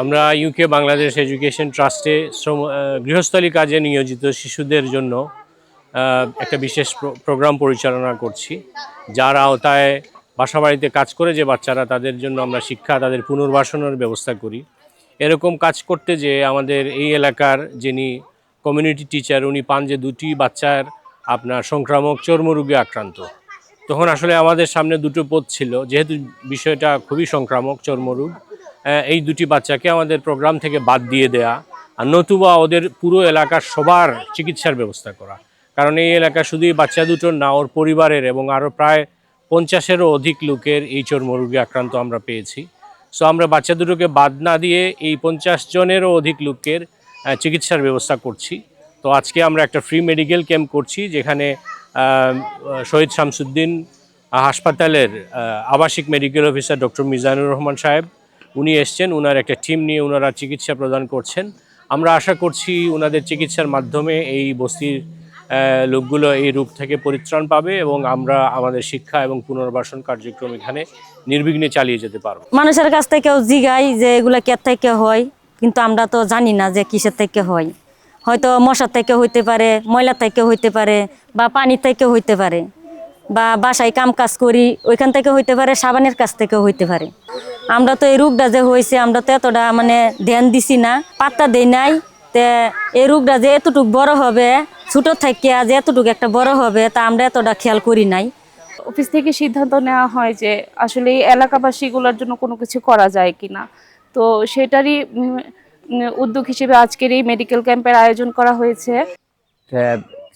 আমরা UK Bangladesh education ট্রাস্টে শ্রম গৃহস্থলী কাজে নিয়োজিত শিশুদের জন্য একটা বিশেষ প্রোগ্রাম পরিচালনা করছি, যার আওতায় বাসাবাড়িতে কাজ করে যে বাচ্চারা, তাদের জন্য আমরা শিক্ষা, তাদের পুনর্বাসনের ব্যবস্থা করি। এরকম কাজ করতে যে আমাদের এই এলাকার যিনি কমিউনিটি টিচার উনি পান যে দুটি বাচ্চার আপনার সংক্রামক চর্মরোগে আক্রান্ত। তখন আসলে আমাদের সামনে দুটো পথ ছিল, যেহেতু বিষয়টা খুবই সংক্রামক, চর্মরোগ এই দুটি বাচ্চাকে আমাদের প্রোগ্রাম থেকে বাদ দিয়ে দেয়া আর নতুবা ওদের পুরো এলাকার সবার চিকিৎসার ব্যবস্থা করা। কারণ এই এলাকা শুধুই বাচ্চা দুটোর না, ওর পরিবারের এবং আরও প্রায় পঞ্চাশেরও অধিক লোকের এই চর্মরোগে আক্রান্ত আমরা পেয়েছি। সো আমরা বাচ্চা দুটোকে বাদ না দিয়ে এই পঞ্চাশ জনেরও অধিক লোকের চিকিৎসার ব্যবস্থা করছি। তো আজকে আমরা একটা ফ্রি মেডিকেল ক্যাম্প করছি, যেখানে শহীদ শামসুদ্দিন হাসপাতালের আবাসিক medical officer doctor Mizanur Rahman সাহেব উনি এসছেন ওনার একটা টিম নিয়ে ওনারা চিকিৎসা প্রদান করছেন। আমরা আশা করছি ওনাদের চিকিৎসার মাধ্যমে এই বস্তির লোকগুলো এই রোগ থেকে পরিত্রাণ পাবে এবং আমরা আমাদের শিক্ষা এবং পুনর্বাসন কার্যক্রম এখানে নির্বিঘ্নে চালিয়ে যেতে পারব। মানুষের কাছ থেকেও জিগাই যে এগুলা কে থেকে হয়, কিন্তু আমরা তো জানি না যে কিসের থেকে হয়। হয়তো মশার থেকে হইতে পারে, ময়লা থেকে হইতে পারে, বা পানি থেকে হইতে পারে, বা বাসায় কাম কাজ করি, ওইখান থেকে হইতে পারে, সাবানের কাছ থেকেও হইতে পারে। আমরা তো এই রোগটা যে হয়েছে আমরা তো এতটা মানে ধ্যান দিছি না পাত্তা দেই নাই। তে এই রোগটা যে এতটুক বড় হবে ছোট থেকে যে এতটুকু একটা বড় হবে তা আমরা এতটা খেয়াল করি নাই। অফিস থেকে সিদ্ধান্ত নেওয়া হয় যে আসলে এই এলাকাবাসীগুলোর জন্য কোনো কিছু করা যায় কিনা। তো সেটারই উদ্যোগ হিসেবে আজকের এই মেডিকেল ক্যাম্পের আয়োজন করা হয়েছে।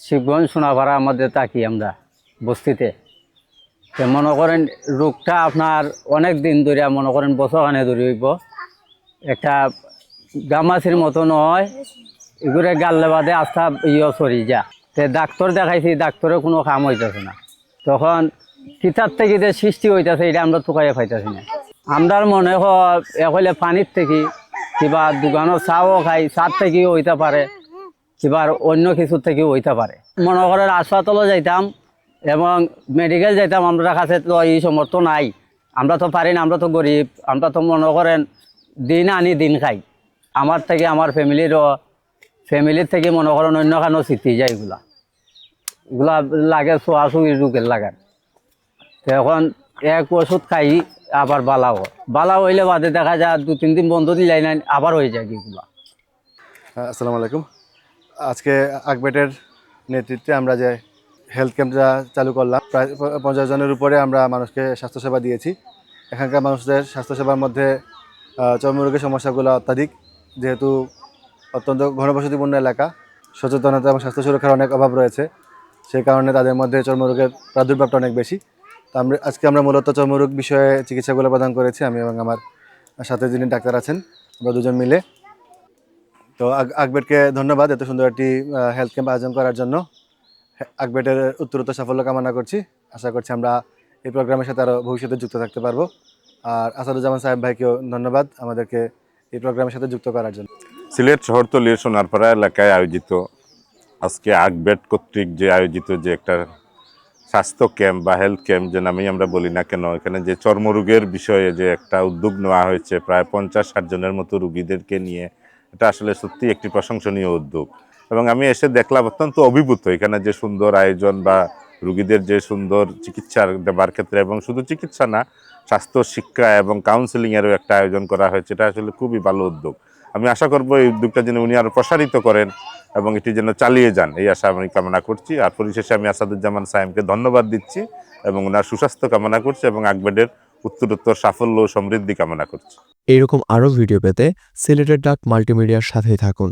শিবগঞ্জ সোনাপাড়া আমাদের তাকি আমরা বস্তিতে। মনে করেন রোগটা আপনার অনেক দিন ধরে, মনে করেন বছরখানে ধরে হইব। একটা গামাছির মতো নয়, এগুলো গাল্লে বাদে আস্থা ইয়ে সরি যা। তে ডাক্তার দেখাইছি, ডাক্তারের কোনো কাম হইতেছে না। তখন কিতার থেকে যে সৃষ্টি হইতেছে, এটা আমরা তোকাইয়া পাইতেছি না। আমরার মনে হয় এখন পানির থেকে, কিবা দোকানের চাও খাই চার থেকেও হইতে পারে কিবার অন্য কিছু থেকেও হইতে পারে। মনে করেন হাসপাতালও যাইতাম এবং মেডিকেল যেতাম আমরা কাছে তো এই সমর্থ নাই। আমরা তো পারি না আমরা তো গরিব আমরা তো মনে করেন দিন আনি দিন খাই। আমার থেকে আমার ফ্যামিলিরও ফ্যামিলির থেকে মনে করেন অন্য কানো স্মৃতি যায় এগুলা। এগুলা লাগে ছোয়াছুই রোগের লাগার তো এখন এক ওষুধ খাই আবার বালা হয়। বালা হইলে বাদে দেখা যায় দু তিন দিন বন্ধ দিলাই না আবার হয়ে যায় এগুলা। হ্যাঁ, আসসালামু আলাইকুম। আজকে আকবেটের নেতৃত্বে আমরা যে হেলথ ক্যাম্পটা চালু করলাম প্রায় পঞ্চাশ জনের উপরে আমরা মানুষকে স্বাস্থ্যসেবা দিয়েছি এখানকার মানুষদের স্বাস্থ্যসেবার মধ্যে চর্মরোগের সমস্যাগুলো অত্যাধিক যেহেতু অত্যন্ত ঘনবসতিপূর্ণ এলাকা সচেতনতা এবং স্বাস্থ্য সুরক্ষার অনেক অভাব রয়েছে সেই কারণে তাদের মধ্যে চর্মরোগের প্রাদুর্ভাবটা অনেক বেশি তো আমরা আজকে আমরা মূলত চর্মরোগ বিষয়ে চিকিৎসাগুলো প্রদান করেছি আমি এবং আমার সাথে যিনি ডাক্তার আছেন আমরা দুজন মিলে তো আক- আকবেরকে ধন্যবাদ এত সুন্দর একটি হেলথ ক্যাম্প আয়োজন করার জন্য আকবেটের উত্তরোত্তর সাফল্য কামনা করছি। আশা করছি আমরা এই প্রোগ্রামের সাথে আরও ভবিষ্যতে যুক্ত থাকতে পারব। আর আসাদুজ্জামান সাহেব ভাইকেও ধন্যবাদ আমাদেরকে এই প্রোগ্রামের সাথে যুক্ত করার জন্য। সিলেট শহরতলির সোনারপাড়া এলাকায় আয়োজিত আজকে আকবেট কর্তৃক যে আয়োজিত যে একটা স্বাস্থ্য ক্যাম্প বা হেলথ ক্যাম্প যে নামেই আমরা বলি না কেন, এখানে যে চর্মরোগের বিষয়ে যে একটা উদ্যোগ নেওয়া হয়েছে, প্রায় পঞ্চাশ ষাট জনের মতো রুগীদেরকে নিয়ে, এটা আসলে সত্যি একটি প্রশংসনীয় উদ্যোগ। এবং আমি এসে দেখলাম অত্যন্ত অভিভূত এখানে যে সুন্দর আয়োজন বা রুগীদের যে সুন্দর চিকিৎসার দেবার ক্ষেত্রে এবং শুধু চিকিৎসা না, স্বাস্থ্য, শিক্ষা এবং কাউন্সেলিংয়েরও একটা আয়োজন করা হয়েছে। এটা আসলে খুবই ভালো উদ্যোগ। আমি আশা করব এই উদ্যোগটা যেন উনি আরও প্রসারিত করেন এবং এটি যেন চালিয়ে যান। এই আশা আমি কামনা করছি। আর পরিশেষে আমি আসাদুজ্জামান সাহেবকে ধন্যবাদ দিচ্ছি এবং ওনার সুস্বাস্থ্য কামনা করছি এবং আকবেডের উত্তরোত্তর সাফল্য ও সমৃদ্ধি কামনা করছি। এইরকম আরও ভিডিও পেতে সিলেটের ডাক মাল্টিমিডিয়ার সাথেই থাকুন।